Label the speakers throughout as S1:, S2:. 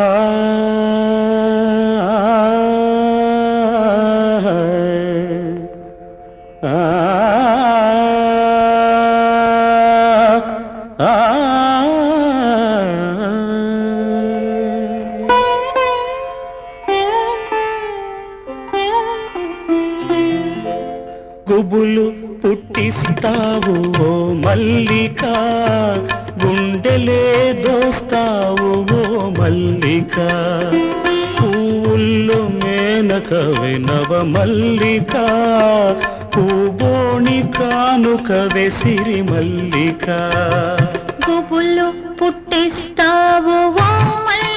S1: 아, 아, 아, పుట్టిస్తావు ఓ మల్లిక గుండెలే దోస్తావు ఓ మల్లిక. పూల్లో మేనకవే నవ మల్లిక పూబోణి కానుకవే సిరి మల్లిక.
S2: గుబులు పుట్టిస్తావు ఓ మల్లిక.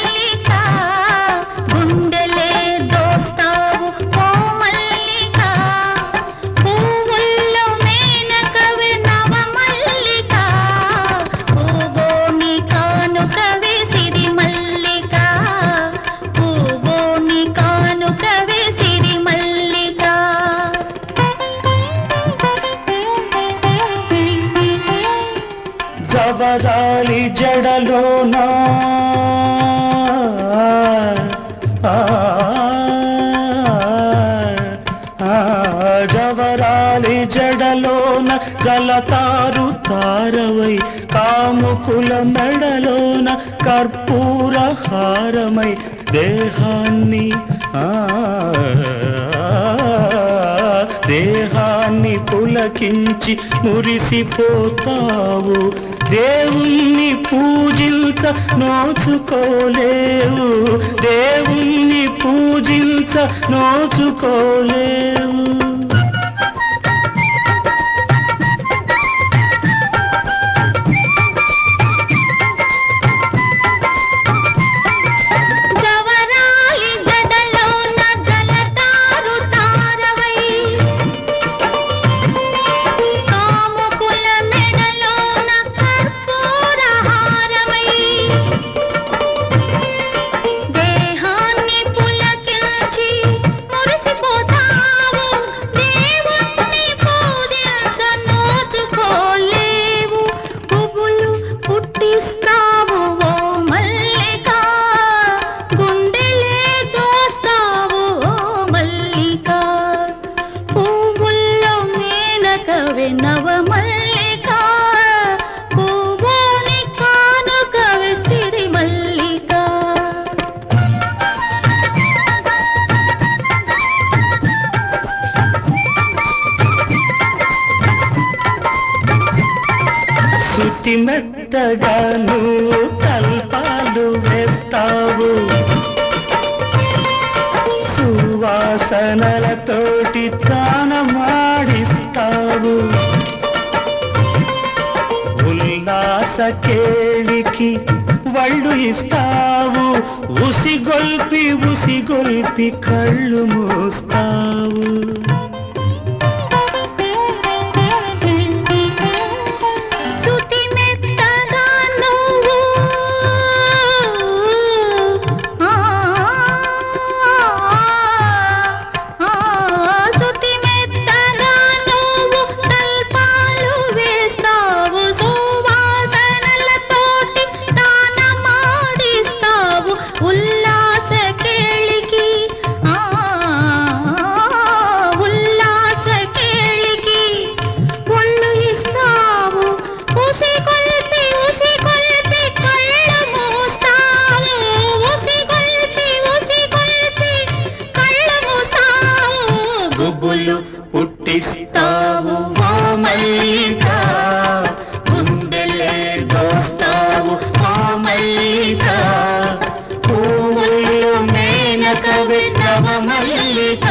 S2: మల్లిక
S1: జడలోనా. జవరాలి జడలోన జలతారు తారవై కాముకుల మెడలోన కర్పూర హారమై దేహాన్ని దేహాన్ని పులకించి మురిసిపోతావు. దేవుణ్ణి పూజించ నోచుకోలేవు. దేవుణ్ణి పూజించ నోచుకోలేవు. శృతి మెత్తగా నువ్వు కల్పాలు వేస్తావు. సువాసనలతోటి తానమాడిస్తావు ఉల్లాస కేళికి వళ్ళు ఇస్తావు. ఉసిగొల్పి ఉసిగొల్పి కళ్ళు మూస్తావు. పుట్టిస్తావు ఓ మల్లిక. గుండెలే దోస్తావు ఓ మల్లిక. పువ్వులు మేనక విత్తవ మల్లిక.